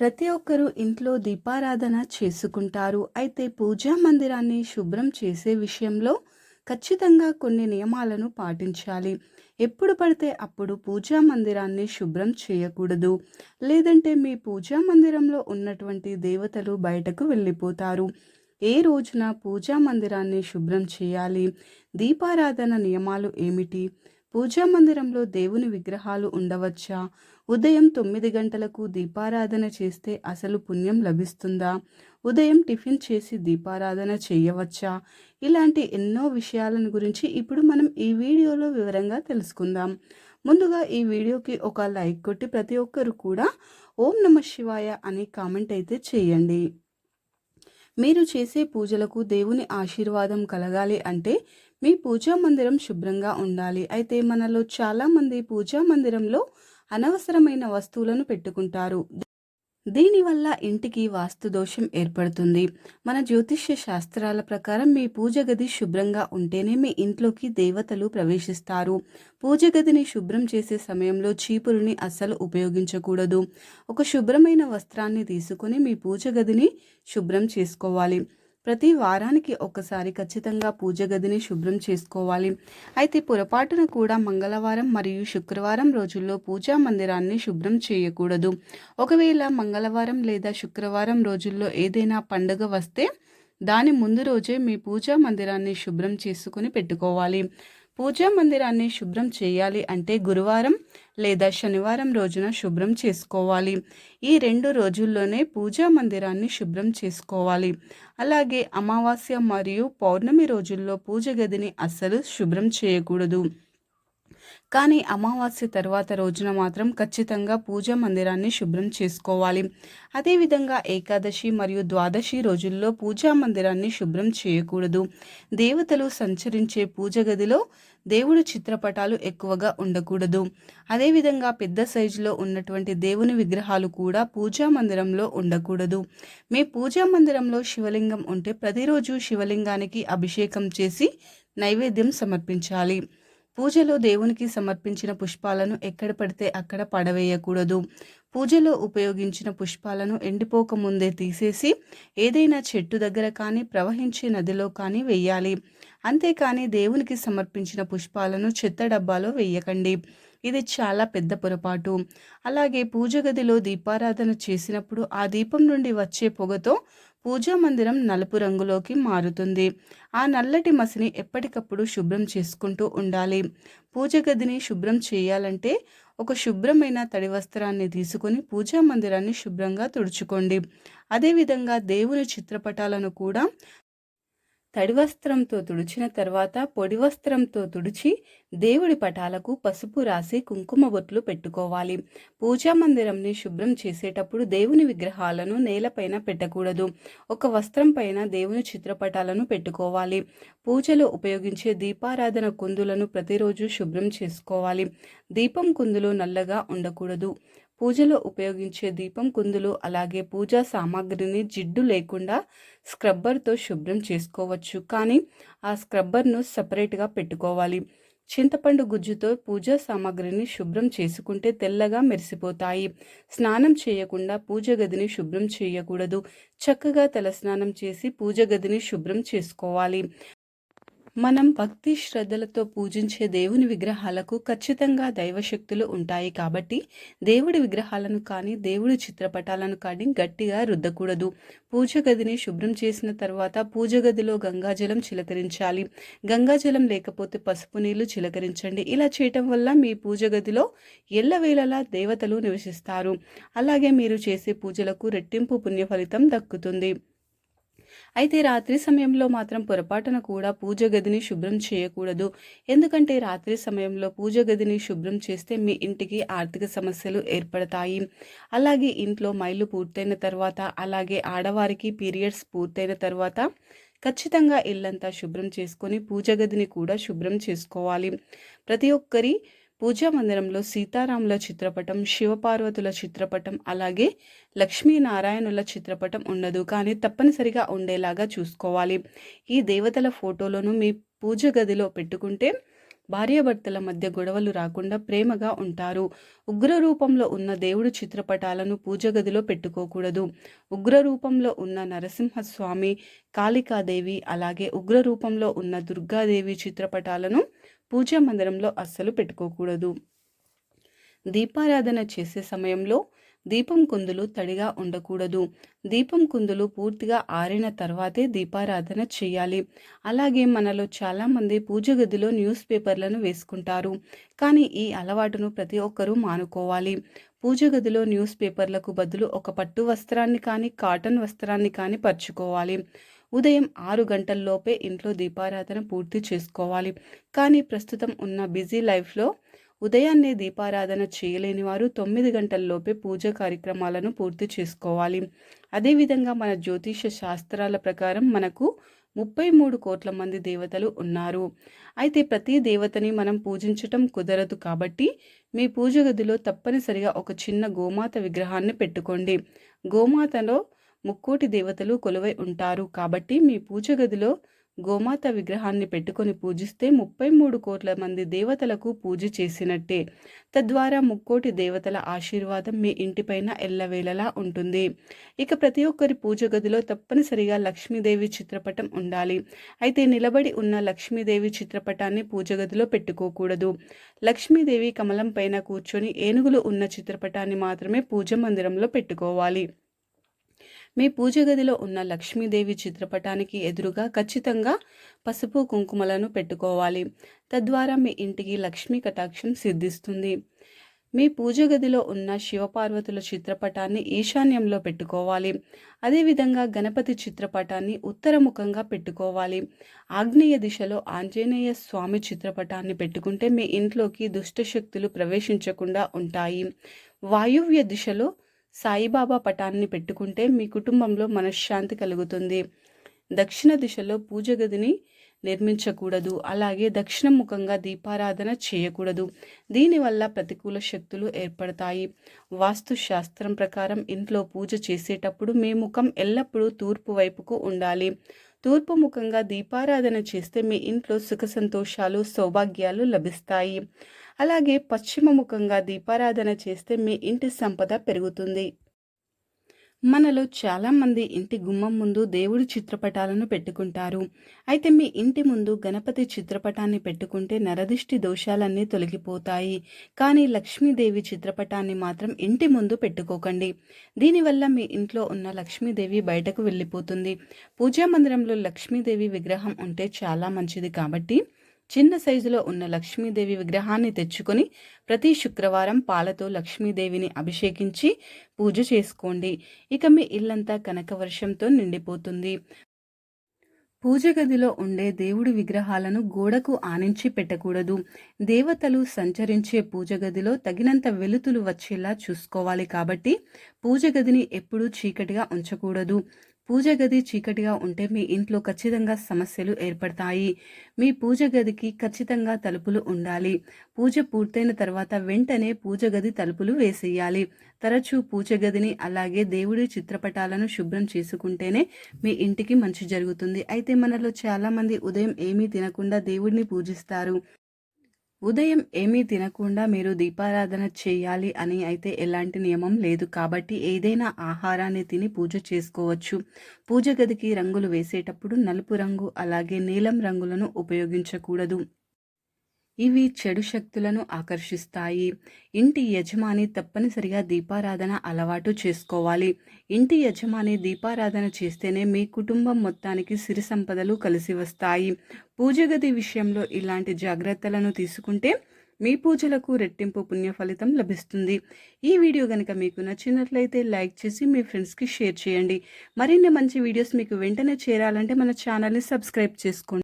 ప్రతి ఒక్కరూ ఇంట్లో దీపారాధన చేసుకుంటారు. అయితే పూజా మందిరాన్ని శుభ్రం చేసే విషయంలో ఖచ్చితంగా కొన్ని నియమాలను పాటించాలి. ఎప్పుడు పడితే అప్పుడు పూజా మందిరాన్ని శుభ్రం చేయకూడదు. లేదంటే మీ పూజా మందిరంలో ఉన్నటువంటి దేవతలు బయటకు వెళ్ళిపోతారు. ఏ రోజున పూజా మందిరాన్ని శుభ్రం చేయాలి? దీపారాధన నియమాలు ఏమిటి? పూజా మందిరంలో దేవుని విగ్రహాలు ఉండవచ్చా? ఉదయం తొమ్మిది గంటలకు దీపారాధన చేస్తే అసలు పుణ్యం లభిస్తుందా? ఉదయం టిఫిన్ చేసి దీపారాధన చేయవచ్చా? ఇలాంటి ఎన్నో విషయాలను గురించి ఇప్పుడు మనం ఈ వీడియోలో వివరంగా తెలుసుకుందాం. ముందుగా ఈ వీడియోకి ఒక లైక్ కొట్టి ప్రతి ఒక్కరు కూడా ఓం నమ శివాయ అని కామెంట్ అయితే చేయండి. మీరు చేసే పూజలకు దేవుని ఆశీర్వాదం కలగాలి అంటే మీ పూజా మందిరం శుభ్రంగా ఉండాలి. అయితే మనలో చాలామంది పూజా మందిరంలో అనవసరమైన వస్తువులను పెట్టుకుంటారు. దీనివల్ల ఇంటికి వాస్తు దోషం ఏర్పడుతుంది. మన జ్యోతిష్య శాస్త్రాల ప్రకారం మీ పూజ గది శుభ్రంగా ఉంటేనే మీ ఇంట్లోకి దేవతలు ప్రవేశిస్తారు. పూజ గదిని శుభ్రం చేసే సమయంలో చీపురుని అస్సలు ఉపయోగించకూడదు. ఒక శుభ్రమైన వస్త్రాన్ని తీసుకొని మీ పూజ గదిని శుభ్రం చేసుకోవాలి. ప్రతి వారానికి ఒకసారి ఖచ్చితంగా పూజ గదిని శుభ్రం చేసుకోవాలి. అయితే పొరపాటున కూడా మంగళవారం మరియు శుక్రవారం రోజుల్లో పూజా మందిరాన్ని శుభ్రం చేయకూడదు. ఒకవేళ మంగళవారం లేదా శుక్రవారం రోజుల్లో ఏదైనా పండుగ వస్తే దాని ముందు రోజే మీ పూజా మందిరాన్ని శుభ్రం చేసుకుని పెట్టుకోవాలి. పూజా మందిరాన్ని శుభ్రం చేయాలి అంటే గురువారం లేదా శనివారం రోజున శుభ్రం చేసుకోవాలి. ఈ రెండు రోజుల్లోనే పూజా మందిరాన్ని శుభ్రం చేసుకోవాలి. అలాగే అమావాస్య మరియు పౌర్ణమి రోజుల్లో పూజ గదిని అస్సలు శుభ్రం చేయకూడదు. కానీ అమావాస్య తర్వాత రోజున మాత్రం ఖచ్చితంగా పూజా మందిరాన్ని శుభ్రం చేసుకోవాలి. అదేవిధంగా ఏకాదశి మరియు ద్వాదశి రోజుల్లో పూజా మందిరాన్ని శుభ్రం చేయకూడదు. దేవతలు సంచరించే పూజ గదిలో దేవుడి చిత్రపటాలు ఎక్కువగా ఉండకూడదు. అదేవిధంగా పెద్ద సైజులో ఉన్నటువంటి దేవుని విగ్రహాలు కూడా పూజా మందిరంలో ఉండకూడదు. మీ పూజా మందిరంలో శివలింగం ఉంటే ప్రతిరోజు శివలింగానికి అభిషేకం చేసి నైవేద్యం సమర్పించాలి. పూజలో దేవునికి సమర్పించిన పుష్పాలను ఎక్కడ పడితే అక్కడ పడవేయకూడదు. పూజలో ఉపయోగించిన పుష్పాలను ఎండిపోక ముందే తీసేసి ఏదైనా చెట్టు దగ్గర కానీ ప్రవహించే నదిలో కానీ వెయ్యాలి అంతేకాని దేవునికి సమర్పించిన పుష్పాలను చెత్త డబ్బాలో వెయ్యకండి ఇది చాలా పెద్ద పొరపాటు. అలాగే పూజ గదిలో దీపారాధన చేసినప్పుడు ఆ దీపం నుండి వచ్చే పొగతో పూజా మందిరం నలుపు రంగులోకి మారుతుంది. ఆ నల్లటి మసిని ఎప్పటికప్పుడు శుభ్రం చేసుకుంటూ ఉండాలి. పూజ గదిని శుభ్రం చేయాలంటే ఒక శుభ్రమైన తడి వస్త్రాన్ని తీసుకొని పూజా మందిరాన్ని శుభ్రంగా తుడుచుకోండి. అదేవిధంగా దేవుని చిత్రపటాలను కూడా తడి వస్త్రంతో తుడిచిన తర్వాత పొడి వస్త్రంతో తుడిచి దేవుడి పటాలకు పసుపు రాసి కుంకుమ బొట్లు పెట్టుకోవాలి. పూజా మందిరంని శుభ్రం చేసేటప్పుడు దేవుని విగ్రహాలను నేలపైన పెట్టకూడదు. ఒక వస్త్రం పైన దేవుని చిత్రపటాలను పెట్టుకోవాలి. పూజలో ఉపయోగించే దీపారాధన కుందులను ప్రతిరోజు శుభ్రం చేసుకోవాలి. దీపం కుందులు నల్లగా ఉండకూడదు. పూజలో ఉపయోగించే దీపం కుందులు అలాగే పూజా సామాగ్రిని జిడ్డు లేకుండా స్క్రబ్బర్తో శుభ్రం చేసుకోవచ్చు. కానీ ఆ స్క్రబ్బర్ను సపరేట్గా పెట్టుకోవాలి. చింతపండు గుజ్జుతో పూజా సామాగ్రిని శుభ్రం చేసుకుంటే తెల్లగా మెరిసిపోతాయి. స్నానం చేయకుండా పూజ గదిని శుభ్రం చేయకూడదు. చక్కగా తల స్నానం చేసి పూజ గదిని శుభ్రం చేసుకోవాలి. మనం భక్తి శ్రద్ధలతో పూజించే దేవుని విగ్రహాలకు ఖచ్చితంగా దైవశక్తులు ఉంటాయి కాబట్టి దేవుడి విగ్రహాలను కానీ దేవుడి చిత్రపటాలను కానీ గట్టిగా రుద్దకూడదు. పూజ గదిని శుభ్రం చేసిన తర్వాత పూజ గదిలో గంగాజలం చిలకరించాలి. గంగాజలం లేకపోతే పసుపు నీళ్ళు చిలకరించండి. ఇలా చేయటం వల్ల మీ పూజ గదిలో ఎల్లవేళలా దేవతలు నివసిస్తారు. అలాగే మీరు చేసే పూజలకు రెట్టింపు పుణ్య ఫలితం దక్కుతుంది. అయితే రాత్రి సమయంలో మాత్రం పొరపాటున కూడా పూజ గదిని శుభ్రం చేయకూడదు. ఎందుకంటే రాత్రి సమయంలో పూజ గదిని శుభ్రం చేస్తే మీ ఇంటికి ఆర్థిక సమస్యలు ఏర్పడతాయి. అలాగే ఇంట్లో మైలు పూర్తయిన తర్వాత అలాగే ఆడవారికి పీరియడ్స్ పూర్తయిన తర్వాత ఖచ్చితంగా ఇల్లంతా శుభ్రం చేసుకొని పూజ గదిని కూడా శుభ్రం చేసుకోవాలి. ప్రతి ఒక్కరి పూజా మందిరంలో సీతారాముల చిత్రపటం శివపార్వతుల చిత్రపటం అలాగే లక్ష్మీనారాయణుల చిత్రపటం ఉండదు. కానీ తప్పనిసరిగా ఉండేలాగా చూసుకోవాలి. ఈ దేవతల ఫోటోలను మీ పూజ గదిలో పెట్టుకుంటే భార్యాభర్తల మధ్య గొడవలు రాకుండా ప్రేమగా ఉంటారు. ఉగ్ర రూపంలో ఉన్న దేవుడు చిత్రపటాలను పూజ గదిలో పెట్టుకోకూడదు. ఉగ్ర రూపంలో ఉన్న నరసింహస్వామి కాళికాదేవి అలాగే ఉగ్ర రూపంలో ఉన్న దుర్గాదేవి చిత్రపటాలను పూజా మందిరంలో అస్సలు పెట్టుకోకూడదు. దీపారాధన చేసే సమయంలో దీపం కుందులు తడిగా ఉండకూడదు. దీపం కుందులు పూర్తిగా ఆరిన తర్వాతే దీపారాధన చేయాలి. అలాగే మనలో చాలామంది పూజ గదిలో న్యూస్ పేపర్లను వేసుకుంటారు. కానీ ఈ అలవాటును ప్రతి ఒక్కరూ మానుకోవాలి. పూజ గదిలో న్యూస్ పేపర్లకు బదులు ఒక పట్టు వస్త్రాన్ని కానీ కాటన్ వస్త్రాన్ని కానీ పరుచుకోవాలి. ఉదయం ఆరు గంటల్లోపే ఇంట్లో దీపారాధన పూర్తి చేసుకోవాలి. కానీ ప్రస్తుతం ఉన్న బిజీ లైఫ్లో ఉదయాన్నే దీపారాధన చేయలేని వారు తొమ్మిది గంటల్లోపే పూజ కార్యక్రమాలను పూర్తి చేసుకోవాలి. అదేవిధంగా మన జ్యోతిష శాస్త్రాల ప్రకారం మనకు ముప్పై మూడు కోట్ల మంది దేవతలు ఉన్నారు. అయితే ప్రతి దేవతని మనం పూజించటం కుదరదు కాబట్టి మీ పూజ గదిలో తప్పనిసరిగా ఒక చిన్న గోమాత విగ్రహాన్ని పెట్టుకోండి. గోమాతలో ముక్కోటి దేవతలు కొలువై ఉంటారు. కాబట్టి మీ పూజ గదిలో గోమాత విగ్రహాన్ని పెట్టుకొని పూజిస్తే ముప్పై మూడు కోట్ల మంది దేవతలకు పూజ చేసినట్టే. తద్వారా ముక్కోటి దేవతల ఆశీర్వాదం మీ ఇంటిపైన ఎల్లవేళలా ఉంటుంది. ఇక ప్రతి ఒక్కరి పూజ గదిలో తప్పనిసరిగా లక్ష్మీదేవి చిత్రపటం ఉండాలి. అయితే నిలబడి ఉన్న లక్ష్మీదేవి చిత్రపటాన్ని పూజ గదిలో పెట్టుకోకూడదు. లక్ష్మీదేవి కమలం పైన కూర్చొని ఏనుగులు ఉన్న చిత్రపటాన్ని మాత్రమే పూజ మందిరంలో పెట్టుకోవాలి. మీ పూజ గదిలో ఉన్న లక్ష్మీదేవి చిత్రపటానికి ఎదురుగా ఖచ్చితంగా పసుపు కుంకుమలను పెట్టుకోవాలి. తద్వారా మీ ఇంటికి లక్ష్మీ కటాక్షం సిద్ధిస్తుంది. మీ పూజ గదిలో ఉన్న శివపార్వతుల చిత్రపటాన్ని ఈశాన్యంలో పెట్టుకోవాలి. అదేవిధంగా గణపతి చిత్రపటాన్ని ఉత్తరముఖంగా పెట్టుకోవాలి. ఆగ్నేయ దిశలో ఆంజనేయ స్వామి చిత్రపటాన్ని పెట్టుకుంటే మీ ఇంట్లోకి దుష్టశక్తులు ప్రవేశించకుండా ఉంటాయి. వాయువ్య దిశలో సాయిబాబా పటాన్ని పెట్టుకుంటే మీ కుటుంబంలో మనశ్శాంతి కలుగుతుంది. దక్షిణ దిశలో పూజ గదిని నిర్మించకూడదు. అలాగే దక్షిణముఖంగా దీపారాధన చేయకూడదు. దీనివల్ల ప్రతికూల శక్తులు ఏర్పడతాయి. వాస్తు శాస్త్రం ప్రకారం ఇంట్లో పూజ చేసేటప్పుడు మీ ముఖం ఎల్లప్పుడూ తూర్పు వైపుకు ఉండాలి. తూర్పు ముఖంగా దీపారాధన చేస్తే మీ ఇంట్లో సుఖ సంతోషాలు సౌభాగ్యాలు లభిస్తాయి. అలాగే పశ్చిమ ముఖంగా దీపారాధన చేస్తే మీ ఇంటి సంపద పెరుగుతుంది. మనలో చాలామంది ఇంటి గుమ్మం ముందు దేవుడి చిత్రపటాలను పెట్టుకుంటారు. అయితే మీ ఇంటి ముందు గణపతి చిత్రపటాన్ని పెట్టుకుంటే నరదిష్టి దోషాలన్నీ తొలగిపోతాయి. కానీ లక్ష్మీదేవి చిత్రపటాన్ని మాత్రం ఇంటి ముందు పెట్టుకోకండి. దీనివల్ల మీ ఇంట్లో ఉన్న లక్ష్మీదేవి బయటకు వెళ్ళిపోతుంది. పూజా మందిరంలో లక్ష్మీదేవి విగ్రహం ఉంటే చాలా మంచిది కాబట్టి చిన్న సైజులో ఉన్న లక్ష్మీదేవి విగ్రహాన్ని తెచ్చుకొని ప్రతి శుక్రవారం పాలతో లక్ష్మీదేవిని అభిషేకించి పూజ చేసుకోండి. ఇక మీ ఇల్లంతా కనకవర్షంతో నిండిపోతుంది. పూజ గదిలో ఉండే దేవుడి విగ్రహాలను గోడకు ఆనించి పెట్టకూడదు. దేవతలు సంచరించే పూజ గదిలో తగినంత వెలుతులు వచ్చేలా చూసుకోవాలి కాబట్టి పూజ గదిని ఎప్పుడూ చీకటిగా ఉంచకూడదు. పూజ గది చీకటిగా ఉంటే మీ ఇంట్లో ఖచ్చితంగా సమస్యలు ఏర్పడతాయి. మీ పూజ గదికి ఖచ్చితంగా తలుపులు ఉండాలి. పూజ పూర్తయిన తర్వాత వెంటనే పూజ గది తలుపులు వేసేయాలి. తరచూ పూజ గదిని అలాగే దేవుడి చిత్రపటాలను శుభ్రం చేసుకుంటేనే మీ ఇంటికి మంచి జరుగుతుంది. అయితే మనలో చాలామంది ఉదయం ఏమీ తినకుండా దేవుడిని పూజిస్తారు. ఉదయం ఏమీ తినకుండా మీరు దీపారాధన చేయాలి అని అయితే ఎలాంటి నియమం లేదు. కాబట్టి ఏదైనా ఆహారాన్ని తిని పూజ చేసుకోవచ్చు. పూజ గదికి రంగులు వేసేటప్పుడు నలుపు రంగు అలాగే నీలం రంగులను ఉపయోగించకూడదు. ఇవి చెడు శక్తులను ఆకర్షిస్తాయి. ఇంటి యజమాని తప్పనిసరిగా దీపారాధన అలవాటు చేసుకోవాలి. ఇంటి యజమాని దీపారాధన చేస్తేనే మీ కుటుంబం మొత్తానికి సిరి సంపదలు కలిసి వస్తాయి. పూజ గది విషయంలో ఇలాంటి జాగ్రత్తలను తీసుకుంటే మీ పూజలకు రెట్టింపు పుణ్య ఫలితం లభిస్తుంది. ఈ వీడియో కనుక మీకు నచ్చినట్లయితే లైక్ చేసి మీ ఫ్రెండ్స్కి షేర్ చేయండి. మరిన్ని మంచి వీడియోస్ మీకు వెంటనే చేరాలంటే మన ఛానల్ని సబ్స్క్రైబ్ చేసుకోండి.